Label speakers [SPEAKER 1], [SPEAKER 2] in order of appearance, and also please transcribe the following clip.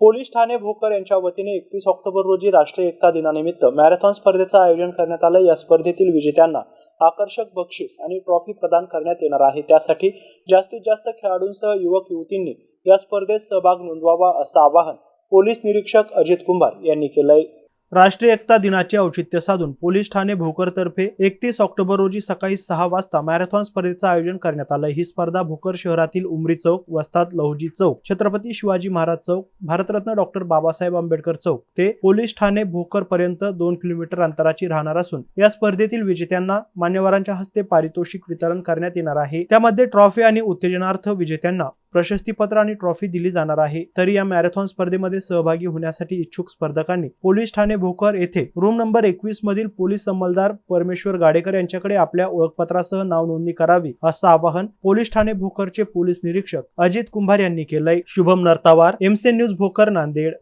[SPEAKER 1] Police Thane Bhokar यांच्या वतीने एकतीस ऑक्टोबर रोजी राष्ट्रीय एकता दिनानिमित्त मॅरेथॉन स्पर्धेचं आयोजन करण्यात आलं. या स्पर्धेतील विजेत्यांना आकर्षक बक्षीस आणि ट्रॉफी प्रदान करण्यात येणार आहे. त्यासाठी जास्तीत जास्त खेळाडूंसह युवक युवतींनी या स्पर्धेत सहभाग नोंदवावा असं आवाहन पोलीस निरीक्षक अजित कुंभार यांनी केलंय. राष्ट्रीय एकता दिनाचे औचित्य साधून पोलीस ठाणे भोकरतर्फे एकतीस ऑक्टोबर रोजी सकाळी सहा वाजता मॅरेथॉन स्पर्धेचं आयोजन करण्यात आलं. ही स्पर्धा भोकर शहरातील उमरी चौक वस्ताद लहुजी चौक छत्रपती शिवाजी महाराज चौक भारतरत्न डॉक्टर बाबासाहेब आंबेडकर चौक ते पोलीस ठाणे भोकर पर्यंत दोन किलोमीटर अंतराची राहणार असून या स्पर्धेतील विजेत्यांना मान्यवरांच्या हस्ते पारितोषिक वितरण करण्यात येणार आहे. त्यामध्ये ट्रॉफी आणि उत्तेजनार्थ विजेत्यांना प्रशस्तीपत्र आणि ट्रॉफी दिली जाणार आहे. तरी या मॅरेथॉन स्पर्धेमध्ये सहभागी होण्यासाठी इच्छुक स्पर्धकांनी पोलीस ठाणे भोकर येथे रूम नंबर एकवीस मधील पोलीस अंमलदार परमेश्वर गाडेकर यांच्याकडे आपल्या ओळखपत्रासह नाव नोंदणी करावी असं आवाहन पोलीस ठाणे भोकरचे पोलीस निरीक्षक अजित कुंभार यांनी केलंय. Shubham Nartawar MC news Bhokar Nanded.